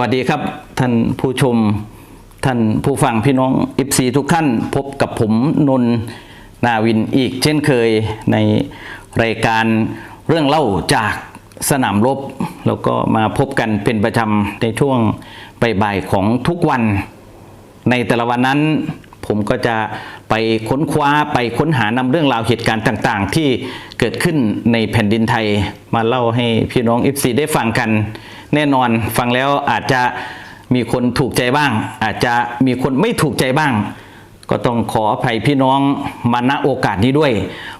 วัสดีครับ ท่านผู้ชม ท่านผู้ฟังพี่น้องอิฟซีทุกท่านพบกับผมนนท์นาวินอีกเช่นเคยในรายการเรื่องเล่าจากสนามรบ แล้วก็มาพบกันเป็นประจำในช่วงบ่ายๆของทุกวัน ในแต่ละวันนั้นผมก็จะ ไปค้นคว้าไปค้นหานำเรื่องราวเหตุการณ์ต่าง ๆ ที่เกิดขึ้นในแผ่นดินไทยมาเล่าให้พี่น้อง FC ได้ฟังกัน แน่นอนฟังแล้วอาจจะมีคนถูกใจบ้าง อาจจะมีคนไม่ถูกใจบ้าง ก็ต้องขออภัยพี่น้องมาณโอกาสนี้ด้วย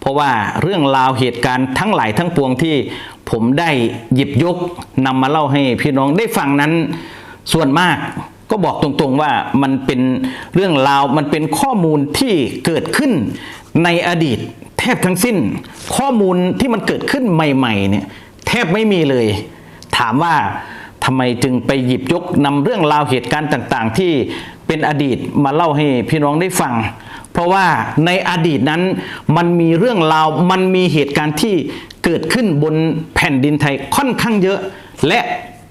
เพราะว่าเรื่องราวเหตุการณ์ทั้งหลายทั้งปวงที่ผมได้หยิบยกนำมาเล่าให้พี่น้องได้ฟังนั้นส่วนมาก ก็บอกตรงๆว่ามันเป็นเรื่องราวมันเป็นข้อมูลที่เกิดขึ้นในอดีตแทบทั้งสิ้น ข้อมูลที่มันเกิดขึ้นใหม่ๆเนี่ยแทบไม่มีเลย ถามว่าทำไมจึงไปหยิบยกนำเรื่องราวเหตุการณ์ต่างๆ ที่เป็นอดีตมาเล่าให้พี่น้องได้ฟัง เพราะว่าในอดีตนั้นมันมีเรื่องราวมันมีเหตุการณ์ที่เกิดขึ้นบนแผ่นดินไทยค่อนข้างเยอะ และ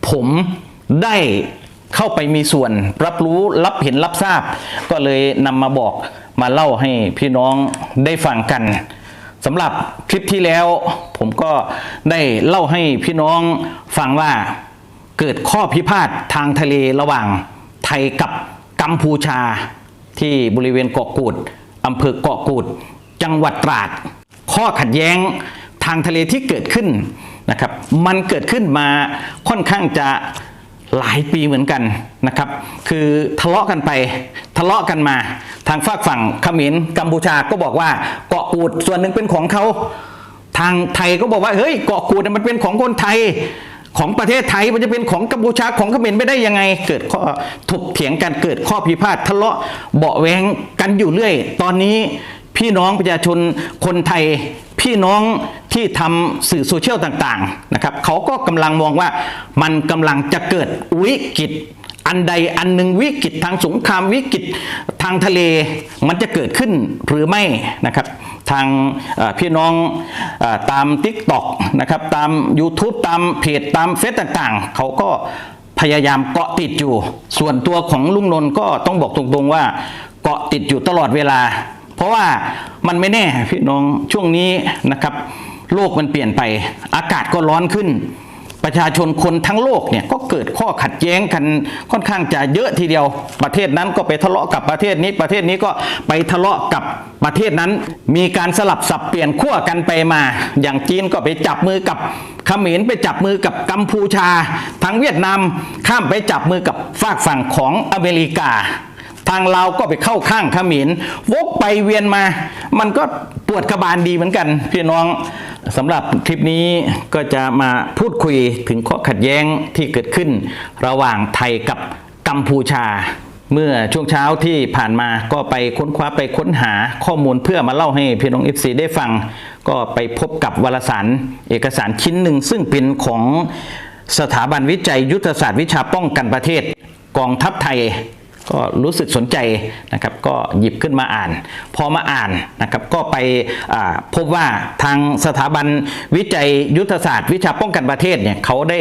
ผมได้ เข้าไปมีส่วนรับรู้รับเห็นรับทราบ ก็เลยนำมาบอกมาเล่าให้พี่น้องได้ฟังกันสำหรับคลิปที่แล้วผมก็ได้เล่าให้พี่น้องฟังว่าเกิดข้อพิพาททางทะเลระหว่างไทยกับกัมพูชา ที่บริเวณเกาะกูดอำเภอเกาะกูด จังหวัดตราด ข้อขัดแย้งทางทะเลที่เกิดขึ้นนะครับ มันเกิดขึ้นมาค่อนข้างจะ หลายปีเหมือนกันนะครับ คือทะเลาะกันไปทะเลาะกันมา ทางฝากฝั่งเขมรกัมพูชาก็บอกว่าเกาะกูดส่วนหนึ่งเป็นของเขาทางไทยก็บอกว่าเฮ้ยเกาะกูดมันเป็นของคนไทยของประเทศไทยมันจะเป็นของกัมพูชาของเขมรไม่ได้ยังไง เกิดข้อถกเถียงกันเกิดข้อพิพาททะเลาะเบาะแวงกันอยู่เรื่อย ตอนนี้ พี่น้องประชาชนคนไทยพี่น้องที่ทำสื่อโซเชียลต่างๆนะครับเขาก็กำลังมองว่ามันกำลังจะเกิดวิกฤตอันใดอันหนึ่งวิกฤตทางสงครามวิกฤตทางทะเลมันจะเกิดขึ้นหรือไม่นะครับ ทางพี่น้องอตาม t ิ k t o k นะครับตาม YouTube ตามเพจตามเฟซต่างๆ เขาก็พยายามเกาะติดอยู่ ส่วนตัวของลุงนนท์ก็ต้องบอกตรงๆว่าเกาะติดอยู่ตลอดเวลา ราะว่ามันไม่แน่พี่น้องช่วงนี้นะครับ โลกมันเปลี่ยนไป อากาศก็ร้อนขึ้น ประชาชนคนทั้งโลกเนี่ยก็เกิดข้อขัดแย้งกันค่อนข้างจะเยอะทีเดียว ประเทศนั้นก็ไปทะเลาะกับประเทศนี้ ประเทศนี้ก็ไปทะเลาะกับประเทศนั้น มีการสลับสับเปลี่ยนขั้วกันไปมา อย่างจีนก็ไปจับมือกับเขมรไปจับมือกับกัมพูชาทางเวียดนามข้ามไปจับมือกับฝากฝั่งของอเมริกา ทางเราก็ไปเข้าข้างเขมรวกไปเวียนมา มันก็ปวดกระบาลดีเหมือนกัน พี่น้องสำหรับคลิปนี้ก็จะมาพูดคุยถึงข้อขัดแย้งที่เกิดขึ้น ระหว่างไทยกับกัมพูชาเมื่อช่วงเช้าที่ผ่านมาก็ไปค้นคว้าไปค้นหาข้อมูลเพื่อมาเล่าให้พี่น้อง FC ได้ฟัง ก็ไปพบกับวารสารเอกสารชิ้นหนึ่ง ซึ่งเป็นของสถาบันวิจัยยุทธศาสตร์วิชาป้องกันประเทศ กองทัพไทย ก็รู้สึกสนใจนะครับก็หยิบขึ้นมาอ่าน พอมาอ่านนะครับก็ไปพบว่าทางสถาบันวิจัยยุทธศาสตร์ วิชาป้องกันประเทศเนี่ยเขาได้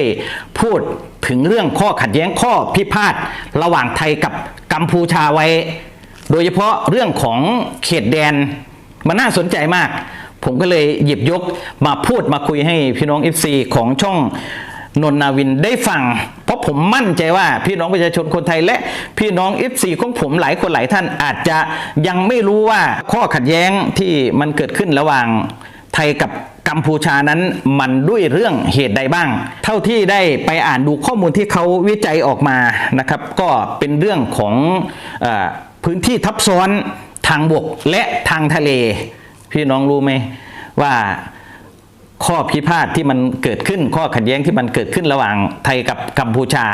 พูดถึงเรื่องข้อขัดแย้งข้อพิพาทระหว่างไทยกับกัมพูชาไว้ โดยเฉพาะเรื่องของเขตแดนมันน่าสนใจมาก ผมก็เลยหยิบยกมาพูดมาคุยให้พี่น้อง FC ของช่อง นนนาวินได้ฟัง เพราะผมมั่นใจว่าพี่น้องประชาชนคนไทยและพี่น้อง F4 ของผมหลายคนหลายท่านอาจจะยังไม่รู้ว่าข้อขัดแย้งที่มันเกิดขึ้นระหว่างไทยกับกัมพูชานั้นมันด้วยเรื่องเหตุใดบ้าง เท่าที่ได้ไปอ่านดูข้อมูลที่เขาวิจัยออกมานะครับ ก็เป็นเรื่องของอพื้นที่ทับซ้อนทางบกและทางทะเล พี่น้องรู้ไหมว่า ข้อพิพาทที่มันเกิดขึ้น ข้อขัดแย้งที่มันเกิดขึ้นระหว่างไทยกับกัมพูชา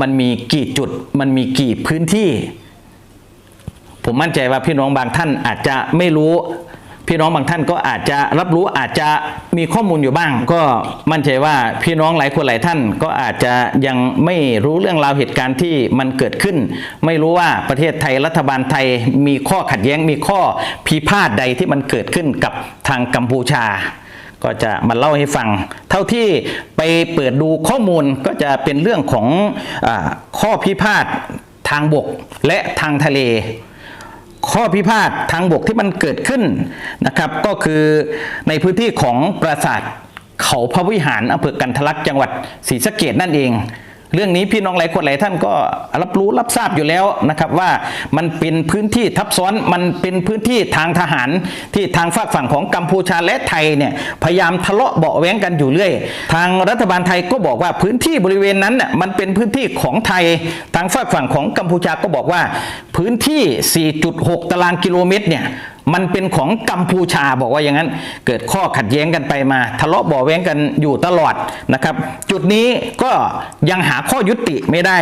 มันมีกี่จุด มันมีกี่พื้นที่ ผมมั่นใจว่าพี่น้องบางท่านอาจจะไม่รู้ พี่น้องบางท่านก็อาจจะรับรู้อาจจะมีข้อมูลอยู่บ้าง ก็มั่นใจว่าพี่น้องหลายคนหลายท่าน ก็อาจจะยังไม่รู้เรื่องราวเหตุการณ์ที่มันเกิดขึ้น ไม่รู้ว่าประเทศไทยรัฐบาลไทยมีข้อขัดแย้งมีข้อพิพาทใดที่มันเกิดขึ้นกับทางกัมพูชา ก็จะมาเล่าให้ฟัง เท่าที่ไปเปิดดูข้อมูลก็จะเป็นเรื่องของอข้อพิพาททางบกและทางทะเล ข้อพิพาททางบกที่มันเกิดขึ้นนะครับ ก็คือในพื้นที่ของปราสาทเขาพระวิหารอำเภอกันทะลักจังหวัดศรีสะเกดนั่นเอง เรื่องนี้พี่น้องหลายคนหลายท่านก็รับรู้รับทราบอยู่แล้วนะครับว่ามันเป็นพื้นที่ทับซ้อนมันเป็นพื้นที่ทางทหารที่ทางฝากฝั่งของกัมพูชาและไทยเนี่ยพยายามทะเลาะเบาแว้งกันอยู่เรื่อย ทางรัฐบาลไทยก็บอกว่าพื้นที่บริเวณนั้นน่ะมันเป็นพื้นที่ของไทยทางฝากฝั่งของกัมพูชาก็บอกว่าพื้นที่ 4.6 ตารางกิโลเมตรเนี่ยมันเป็นของกัมพูชาบอกว่าอย่างนั้น เกิดข้อขัดแย้งกันไปมา ทะเลาะเบาะแว้งกันอยู่ตลอดนะครับ จุดนี้ก็ยังหาข้อยุติไม่ได้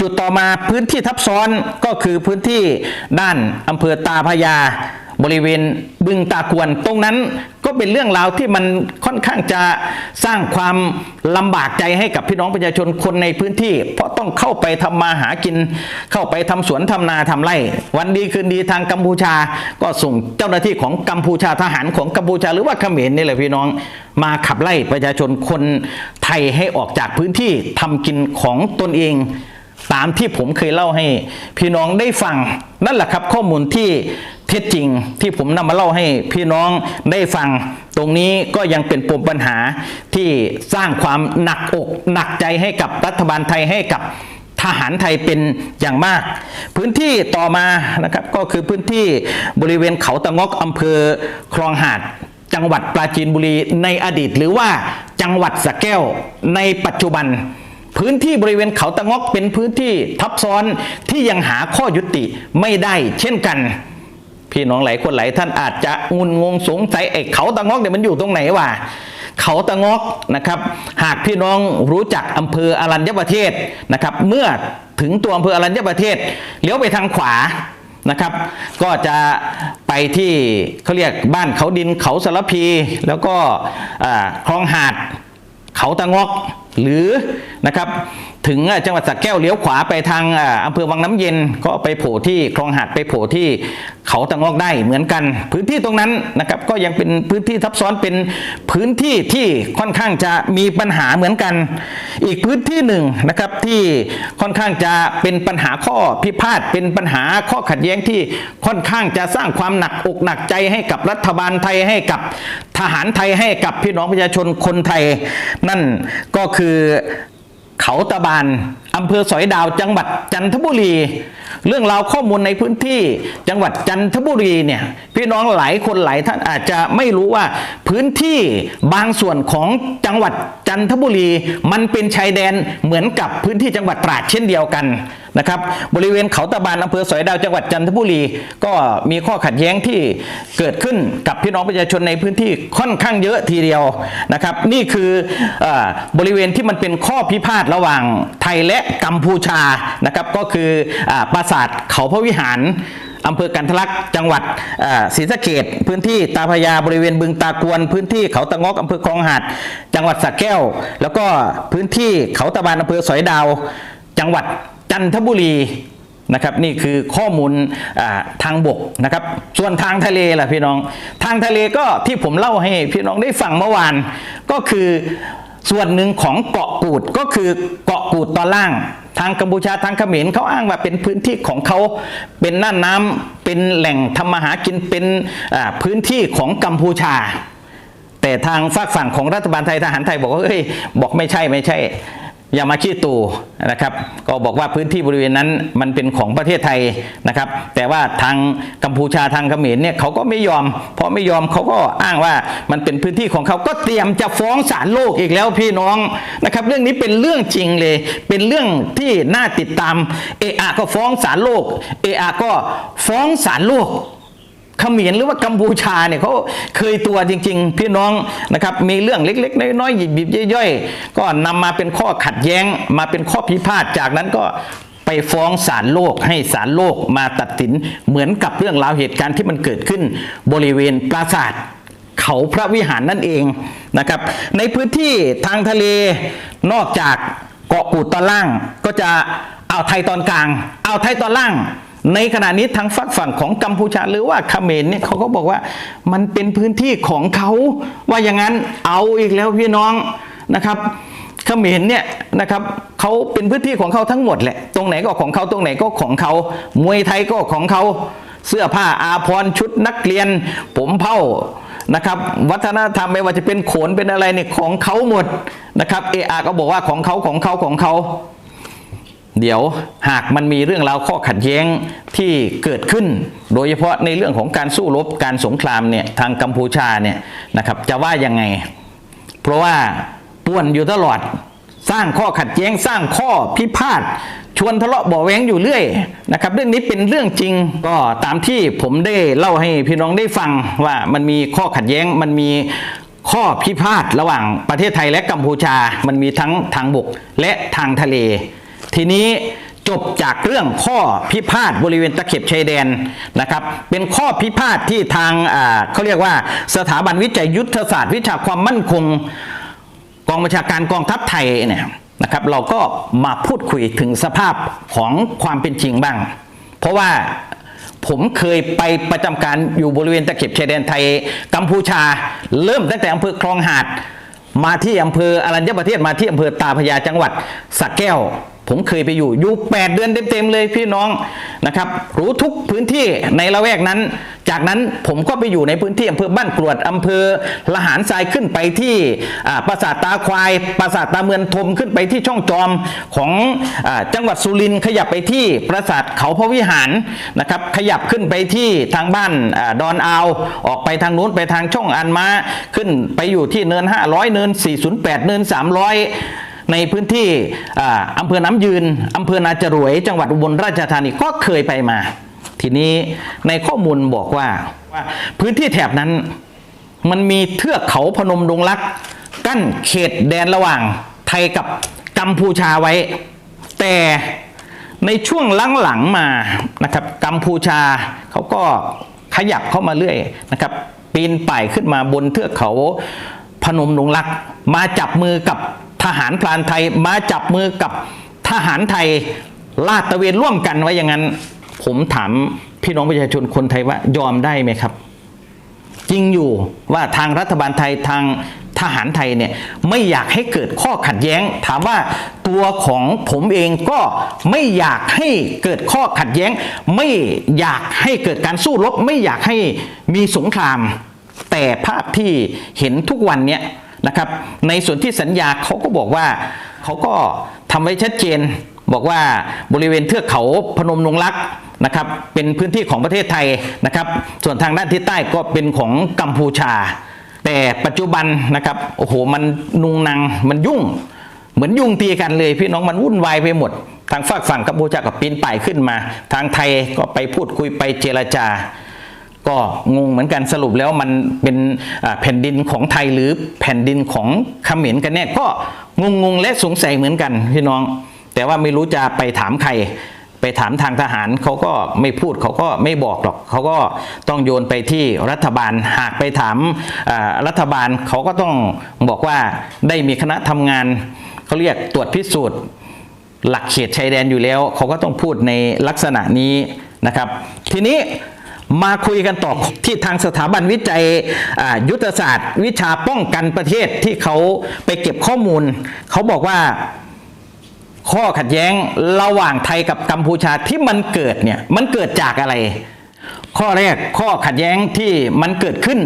จุดต่อมาพื้นที่ทับซ้อนก็คือพื้นที่ด้านอำเภอตาพยา บริเวณบึงตากวนตรงนั้นก็เป็นเรื่องราวที่มันค่อนข้างจะสร้างความลำบากใจให้กับพี่น้องประชาชนคนในพื้นที่ เพราะต้องเข้าไปทำมาหากิน เข้าไปทำสวนทำนาทำไร่ วันดีคืนดีทางกัมพูชา ก็ส่งเจ้าหน้าที่ของกัมพูชาทหารของกัมพูชาหรือว่าเขมรนี่แหละพี่น้องมาขับไล่ประชาชนคนไทยให้ออกจากพื้นที่ทำกินของตนเอง ตามที่ผมเคยเล่าให้ พี่น้องได้ฟังนั่นแหละครับข้อมูลที่เท็จจริงที่ผมนำมาเล่าให้พี่น้องได้ฟัง ตรงนี้ก็ยังเป็นปมปัญหาที่สร้างความหนักอกหนักใจให้กับรัฐบาลไทยให้กับทหารไทยเป็นอย่างมาก พื้นที่ต่อมานะครับก็คือพื้นที่บริเวณเขาตะงอกอำเภอคลองหาดจังหวัดปราจีนบุรีในอดีต หรือว่าจังหวัดสะแก้วในปัจจุบัน พื้นที่บริเวณเขาตะงอกเป็นพื้นที่ทับซ้อนที่ยังหาข้อยุติไม่ได้เช่นกัน พี่น้องหลายคนหลายท่านอาจจะงุนงงสงสัยไอ้เขาตะงอกเนี่ยมันอยู่ตรงไหนวะเขาตะงอกนะครับ หากพี่น้องรู้จักอำเภออรัญญประเทศนะครับ เมื่อถึงตัวอำเภออรัญญประเทศเลี้ยวไปทางขวานะครับ ก็จะไปที่เขาเรียกบ้านเขาดินเขาสารพี แล้วก็คลองหาดเขาตะงอก หรือนะครับ ถึงจังหวัดสระแก้วเลี้ยวขวาไปทางอำเภอวังน้ำเย็นก็ไปโผล่ที่คลองหาดไปโผล่ที่เขาตะงอกได้เหมือนกัน พื้นที่ตรงนั้นนะครับก็ยังเป็นพื้นที่ทับซ้อนเป็นพื้นที่ที่ค่อนข้างจะมีปัญหาเหมือนกัน อีกพื้นที่หนึ่งนะครับที่ค่อนข้างจะเป็นปัญหาข้อพิพาทเป็นปัญหาข้อขัดแย้งที่ค่อนข้างจะสร้างความหนักอกหนักใจให้กับรัฐบาลไทยให้กับทหารไทยให้กับพี่น้องประชาชนคนไทย นั่นก็คือ เขาตะบานอำเภอสอยดาวจังหวัดจันทบุรี เรื่องราวข้อมูลในพื้นที่จังหวัดจันทบุรีเนี่ยพี่น้องหลายคนหลายท่านอาจจะไม่รู้ว่าพื้นที่บางส่วนของจังหวัดจันทบุรี มันเป็นชายแดนเหมือนกับพื้นที่จังหวัดตราดเช่นเดียวกันนะครับบริเวณเขาตะบานอำเภอสอยดาวจังหวัดจันทบุรี ก็มีข้อขัดแย้งที่เกิดขึ้นกับพี่น้องประชาชนในพื้นที่ค่อนข้างเยอะทีเดียวนะครับ นี่คืออบริเวณที่มันเป็นข้อพิพาทระหว่างไทยและกัมพูชานะครับก็คืออปราสาทเขาพระวิหารอำเภอกันทลักจังหวัดศรีสะเกดพื้นที่ตาพยาบริเวณบึงตากวน พื้นที่เขาตะงอกอำเภอคลองหาด จังหวัดสระแก้ว แล้วก็พื้นที่เขาตะบานอำเภอสอยดาว จังหวัดจันทบุรีนะครับนี่คือข้อมูลทางบกนะครับ ส่วนทางทะเลล่ะพี่น้อง ทางทะเลก็ที่ผมเล่าให้พี่น้องได้ฟังเมื่อวานก็คือ ส่วนหนึ่งของเกาะกูดก็คือเกาะกูดตอนล่าง ทางกัมพูชาทางเขมรเขาอ้างว่าเป็นพื้นที่ของเขาเป็นน่านน้ำเป็นแหล่งทำมาหากินเป็นพื้นที่ของกัมพูชา แต่ทางฝากฝั่งของรัฐบาลไทยทหารไทยบอกว่าเฮ้ยบอกไม่ใช่ไม่ใช่ ย่ามาขี้ตูนะครับก็บอกว่าพื้นที่บริเวณนั้นมันเป็นของประเทศไทยนะครับ แต่ว่าทางกัมพูชาทางเขมรเนี่ยเขาก็ไม่ยอมเพราะไม่ยอมเขาก็อ้างว่ามันเป็นพื้นที่ของเขาก็เตรียมจะฟ้องศาลโลกอีกแล้วพี่น้องนะครับ เรื่องนี้เป็นเรื่องจริงเลย เป็นเรื่องที่น่าติดตามเออะก็ฟ้องศาลโลกเออะก็ฟ้องศาลโลก เขมรหรือว่ากัมพูชาเนี่ยเขาเคยตัวจริง ๆ พี่น้องนะครับมีเรื่องเล็ก ๆ น้อยๆหยิบๆย่อยๆ ก็นำมาเป็นข้อขัดแย้ง มาเป็นข้อพิพาทจากนั้นก็ไปฟ้องศาลโลกให้ศาลโลกมาตัดสินเหมือนกับเรื่องราวเหตุการณ์ที่มันเกิดขึ้น บริเวณปราสาทเขาพระวิหารนั่นเองนะครับ ในพื้นที่ทางทะเลนอกจากเกาะกูดตอนล่างก็จะเอาไทยตอนกลาง เอาไทยตอนล่าง ในขณะนี้ทางฝักฝั่งของกัมพูชาหรือว่าเขมรเนี่ยเขาก็บอกว่ามันเป็นพื้นที่ของเขาว่าอย่างนั้นเอาอีกแล้วพี่น้องนะครับเขมรเนี่ยนะครับเขาเป็นพื้นที่ของเขาทั้งหมดแหละตรงไหนก็ของเขาตรงไหนก็ของเขามวยไทยก็ของเขาเสื้อผ้าอาภรณ์ชุดนักเรียน ผมเผ้านะครับ วัฒนธรรมไม่ว่าจะเป็นโขนเป็นอะไรเนี่ยของเขาหมดนะครับเออาก็บอกว่าของเขาของเขาของเขา เดี๋ยวหากมันมีเรื่องราวข้อขัดแย้งที่เกิดขึ้น โดยเฉพาะในเรื่องของการสู้รบการสงครามเนี่ยทางกัมพูชาเนี่ยนะครับจะว่ายังไง เพราะว่าป่วนอยู่ตลอดสร้างข้อขัดแย้งสร้างข้อพิพาทชวนทะเลาะเบาแว้งอยู่เรื่อยนะครับเรื่องนี้เป็นเรื่องจริงก็ตามที่ผมได้เล่าให้พี่น้องได้ฟังว่ามันมีข้อขัดแย้งมันมีข้อพิพาทระหว่างประเทศไทยและกัมพูชา มันมีทั้งทางบกและทางทะเล ทีนี้จบจากเรื่องข้อพิพาทบริเวณตะเข็บชายแดนนะครับเป็นข้อพิพาทที่ทางเขาเรียกว่าสถาบันวิจัยยุทธศาสตร์ วิชาความมั่นคงกองบัญชาการกองทัพไทยเนี่ยนะครับเราก็มาพูดคุยถึงสภาพของความเป็นจริงบ้าง เพราะว่าผมเคยไปประจำการอยู่บริเวณตะเข็บชายแดนไทยกัมพูชา เริ่มตั้งแต่อำเภอคลองหาด มาที่อำเภออรัญญประเทศมาที่อำเภอตาพยาจังหวัดสระแก้ว ผมเคยไปอยู่อยู่ 8 เดือนเต็มๆเลยพี่น้องนะครับ รู้ทุกพื้นที่ในละแวกนั้น จากนั้นผมก็ไปอยู่ในพื้นที่อำเภอบ้านกรวดอำเภอละหารทรายขึ้นไปที่ปราสาทตาควาย ปราสาทตาเมือนทมขึ้นไปที่ช่องจอมของอจังหวัดสุรินทร์ขยับไปที่ปราสาทเขาพระวิหารนะครับขยับขึ้นไปที่ทางบ้านอดอนอาว ออกไปทางนู้นไปทางช่องอันมาขึ้นไปอยู่ที่เนิน 500 เนิน 408 เนิน 300 ในพื้นที่อ่าอำเภอน้ำยืนอำเภอนาจรวย จังหวัดอุบลราชธานีก็เคยไปมา ทีนี้ในข้อมูลบอกว่าว่า พื้นที่แถบนั้น มันมีเทือกเขาพนมดงรัก กั้นเขตแดนระหว่างไทยกับกัมพูชาไว้ แต่ในช่วงหลังๆมานะครับกัมพูชาเขาก็ขยับเข้ามาเรื่อยนะครับปีนป่ายขึ้นมาบนเทือกเขาพนมดงรัก มาจับมือกับ ทหารพรานไทยมาจับมือกับทหารไทยลาดตระเวนร่วมกันไว้อย่างนั้น ผมถามพี่น้องประชาชนคนไทยว่ายอมได้ไหมครับ จริงอยู่ว่าทางรัฐบาลไทยทางทหารไทยเนี่ยไม่อยากให้เกิดข้อขัดแย้ง ถามว่าตัวของผมเองก็ไม่อยากให้เกิดข้อขัดแย้ง ไม่อยากให้เกิดการสู้รบ ไม่อยากให้มีสงคราม แต่ภาพที่เห็นทุกวันเนี้ย นะครับ ในส่วนที่สัญญาเขาก็บอกว่าเขาก็ทำไว้ชัดเจน บอกว่าบริเวณเทือกเขาพนมนงรักนะครับ เป็นพื้นที่ของประเทศไทยนะครับ ส่วนทางด้านทิศใต้ก็เป็นของกัมพูชา แต่ปัจจุบันนะครับโอ้โหมันนุงนังมันยุ่ง เหมือนยุ่งตีกันเลย พี่น้องมันวุ่นวายไปหมด ทางฝากฝั่งกัมพูชากับปีนป่ายขึ้นมา ทางไทยก็ไปพูดคุยไปเจรจา ก็งงเหมือนกันสรุปแล้วมันเป็นแผ่นดินของไทยหรือแผ่นดินของเขมรกันแน่ก็งงงๆและสงสัยเหมือนกันพี่น้อง แต่ว่าไม่รู้จะไปถามใคร ไปถามทางทหารเขาก็ไม่พูดเขาก็ไม่บอกหรอกเขาก็ต้องโยนไปที่รัฐบาลหากไปถามรัฐบาลเขาก็ต้องบอกว่าได้มีคณะทำงานเขาเรียกตรวจพิสูจน์หลักเขตชายแดนอยู่แล้ว เขาก็ต้องพูดในลักษณะนี้นะครับ ทีนี้ มาคุยกันต่อที่ทางสถาบันวิจัยยุทธศาสตร์ วิชาป้องกันประเทศที่เขาไปเก็บข้อมูล เขาบอกว่าข้อขัดแย้งระหว่างไทยกับกัมพูชาที่มันเกิดเนี่ยมันเกิดจากอะไร ข้อแรกข้อขัดแย้งที่มันเกิดขึ้น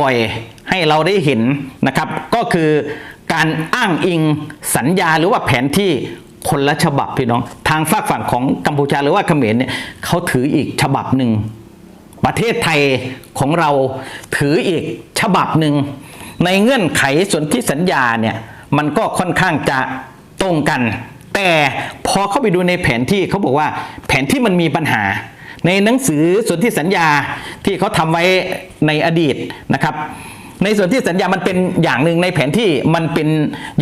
บ่อยๆ ให้เราได้เห็นนะครับ ก็คือการอ้างอิงสัญญาหรือว่าแผนที่คนละฉบับพี่น้อง ทางฝากฝั่งของกัมพูชาหรือว่าเขมรเนี่ยเขาถืออีกฉบับหนึ่ง ประเทศไทยของเราถืออีกฉบับหนึ่ง ในเงื่อนไขสนธิสัญญาเนี่ยมันก็ค่อนข้างจะตรงกัน แต่พอเข้าไปดูในแผนที่เขาบอกว่าแผนที่มันมีปัญหา ในหนังสือสนธิสัญญาที่เขาทำไว้ในอดีตนะครับ ในส่วนที่สัญญามันเป็นอย่างหนึ่งในแผนที่มันเป็น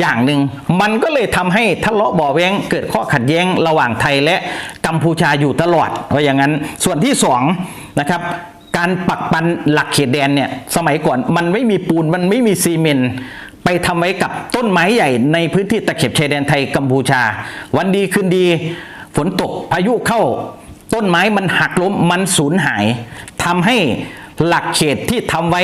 อย่างหนึ่ง มันก็เลยทำให้ทะเลาะเบ่อแว้งเกิดข้อขัดแย้งระหว่างไทยและกัมพูชาอยู่ตลอดว่าะอย่างนั้นส่วนที่สอง นะครับ การปักปันหลักเขตแดนเนี่ยสมัยก่อนมันไม่มีปูนมันไม่มีซีเมนต์ไปทำไว้กับต้นไม้ใหญ่ในพื้นที่ตะเข็บชายแดนไทยกัมพูชา วันดีคืนดี ฝนตกพายุเข้า ต้นไม้มันหักล้มมันสูญหายทำให้หลักเขตที่ทำไว้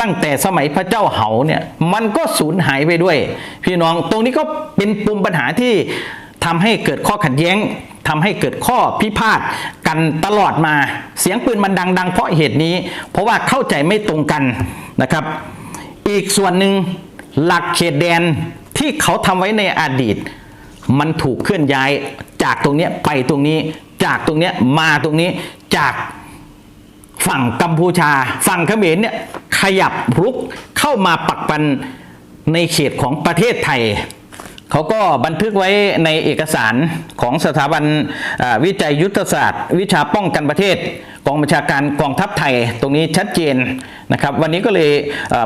ตั้งแต่สมัยพระเจ้าเหาเนี่ยมันก็สูญหายไปด้วย พี่น้องตรงนี้ก็เป็นปุ่มปัญหาที่ ทำให้เกิดข้อขัดแย้งทำให้เกิดข้อพิพาทกันตลอดมา เสียงปืนมันดัง ๆ เพราะเหตุนี้ เพราะว่าเข้าใจไม่ตรงกันนะครับ อีกส่วนหนึ่งหลักเขตแดนที่เขาทำไว้ในอดีต มันถูกเคลื่อนย้ายจากตรงนี้ไปตรงนี้ จากตรงนี้มาตรงนี้จากฝั่งกัมพูชา ฝั่งเขมรเนี่ยขยับรุกเข้ามาปักปันในเขตของประเทศไทย เขาก็บันทึกไว้ในเอกสารของสถาบันวิจัยยุทธศาสตร์ วิชาป้องกันประเทศกองบัญชาการกองทัพไทยตรงนี้ชัดเจนนะครับวันนี้ก็เลย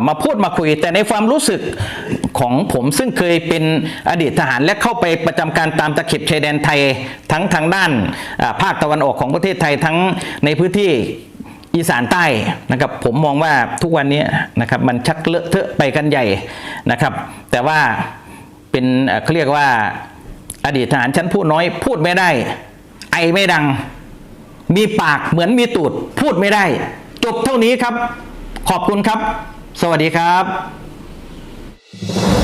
มาพูดมาคุย แต่ในความรู้สึกของผมซึ่งเคยเป็นอดีตทหารและเข้าไปประจำการตามตะเข็บชายแดนไทยทั้งทางด้านภาคตะวันออกของประเทศไทยทั้งในพื้นที่อีสานใต้นะครับผมมองว่าทุกวันนี้นะครับมันชักเลอะเทอะไปกันใหญ่นะครับ แต่ว่า เป็นเขาเรียกว่าอดีตทหารชั้นผู้น้อย พูดไม่ได้ ไอไม่ดัง มีปากเหมือนมีตูด พูดไม่ได้ จบเท่านี้ครับ ขอบคุณครับ สวัสดีครับ